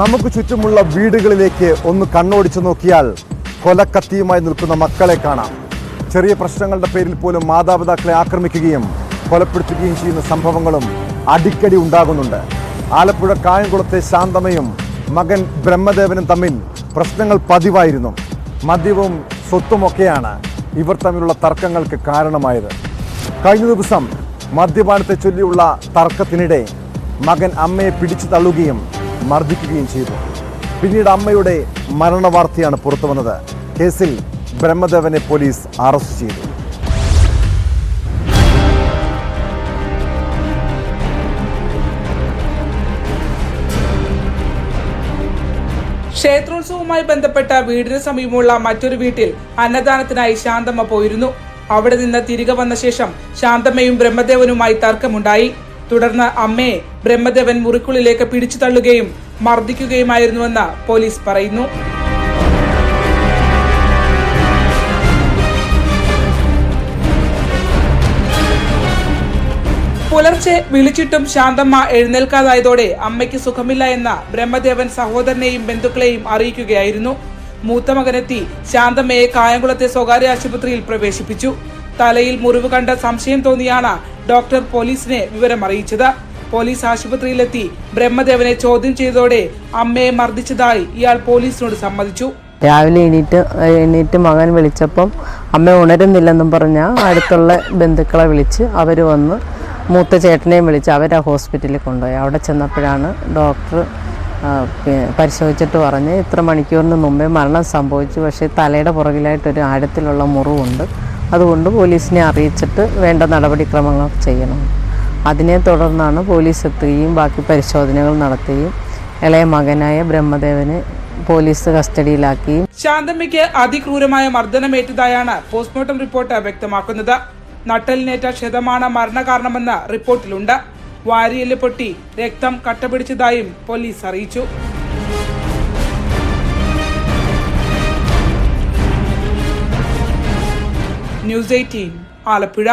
നമുക്ക് ചുറ്റുമുള്ള വീടുകളിലേക്ക് ഒന്ന് കണ്ണോടിച്ചു നോക്കിയാൽ കൊലക്കത്തിയുമായി നിൽക്കുന്ന മക്കളെ കാണാം. ചെറിയ പ്രശ്നങ്ങളുടെ പേരിൽ പോലും മാതാപിതാക്കളെ ആക്രമിക്കുകയും കൊലപ്പെടുത്തുകയും ചെയ്യുന്ന സംഭവങ്ങളും അടിക്കടി ഉണ്ടാകുന്നുണ്ട്. ആലപ്പുഴ കായംകുളത്തെ ശാന്തമയും മകൻ ബ്രഹ്മദേവനും തമ്മിൽ പ്രശ്നങ്ങൾ പതിവായിരുന്നു. മദ്യവും സ്വത്തുമൊക്കെയാണ് ഇവർ തമ്മിലുള്ള തർക്കങ്ങൾക്ക് കാരണമായത്. കഴിഞ്ഞ ദിവസം മദ്യപാനത്തെ ചൊല്ലിയുള്ള തർക്കത്തിനിടെ മകൻ അമ്മയെ പിടിച്ചു തള്ളുകയും മർദ്ദിക്കുകയും ചെയ്തു. പിന്നീട് അമ്മയുടെ മരണവാർത്തയാണ് പുറത്തു വന്നത് കേസിൽ ബ്രഹ്മദേവനെ പോലീസ് അറസ്റ്റ് ചെയ്തു. ക്ഷേത്രോത്സവവുമായി ബന്ധപ്പെട്ട വീടിന് സമീപമുള്ള മറ്റൊരു വീട്ടിൽ അന്നദാനത്തിനായി ശാന്തമ്മ പോയിരുന്നു. അവിടെ നിന്ന് തിരികെ വന്ന ശേഷം ശാന്തമ്മയും ബ്രഹ്മദേവനുമായി തർക്കമുണ്ടായി. തുടർന്ന് അമ്മയെ ബ്രഹ്മദേവൻ മുറിക്കുള്ളിലേക്ക് പിടിച്ചു തള്ളുകയും മർദ്ദിക്കുകയുമായിരുന്നുവെന്ന് പോലീസ് പറയുന്നു. പുലർച്ചെ വിളിച്ചിട്ടും ശാന്തമ്മ എഴുന്നേൽക്കാതായതോടെ അമ്മയ്ക്ക് സുഖമില്ല എന്ന ബ്രഹ്മദേവൻ സഹോദരനെയും ബന്ധുക്കളെയും അറിയിക്കുകയായിരുന്നു. മൂത്ത മകനെത്തി ശാന്തമ്മയെ കായംകുളത്തെ സ്വകാര്യ ആശുപത്രിയിൽ പ്രവേശിപ്പിച്ചു. തലയിൽ മുറിവ് കണ്ട സംശയം തോന്നിയാണ് ഡോക്ടർ പോലീസിനെ വിവരം അറിയിച്ചത്. പോലീസ് ആശുപത്രിയിലെത്തി ബ്രഹ്മദേവനെ ചോദ്യം ചെയ്തതോടെ അമ്മയെ മർദ്ദിച്ചതായി ഇയാൾ പോലീസിനോട് സമ്മതിച്ചു. രാവിലെ എണീറ്റ് എണീറ്റ് മകൻ വിളിച്ചപ്പം അമ്മ ഉണരുന്നില്ലെന്നും പറഞ്ഞ അടുത്തുള്ള ബന്ധുക്കളെ വിളിച്ച് അവർ വന്ന് മൂത്ത ചേട്ടനെയും വിളിച്ച് അവരെ ഹോസ്പിറ്റലിൽ കൊണ്ടുപോയി. അവിടെ ചെന്നപ്പോഴാണ് ഡോക്ടർ പരിശോധിച്ചിട്ട് പറഞ്ഞ് ഇത്ര മണിക്കൂറിന് മുമ്പേ മരണം സംഭവിച്ചു. പക്ഷേ തലയുടെ പുറകിലായിട്ടൊരു ആഴത്തിലുള്ള മുറിവുണ്ട്. അതുകൊണ്ട് പോലീസിനെ അറിയിച്ചിട്ട് വേണ്ട നടപടിക്രമങ്ങൾ ചെയ്യണം. അതിനെ തുടർന്നാണ് പോലീസ് എത്തുകയും ബാക്കി പരിശോധനകൾ നടത്തുകയും ഇളയ മകനായ ബ്രഹ്മദേവന് പോലീസ് കസ്റ്റഡിയിലാക്കുകയും ശാന്തമ്മയ്ക്ക് അതിക്രൂരമായ മർദ്ദനമേറ്റതായാണ് പോസ്റ്റ്മോർട്ടം റിപ്പോർട്ട് വ്യക്തമാക്കുന്നത്. നട്ടലിനേറ്റ ക്ഷതമാണ് മരണകാരണമെന്ന് റിപ്പോർട്ടിലുണ്ട്. വാരിയെല്ല് പൊട്ടി രക്തം കട്ടപിടിച്ചതായും പോലീസ് അറിയിച്ചു. News Eighteen Alappuzha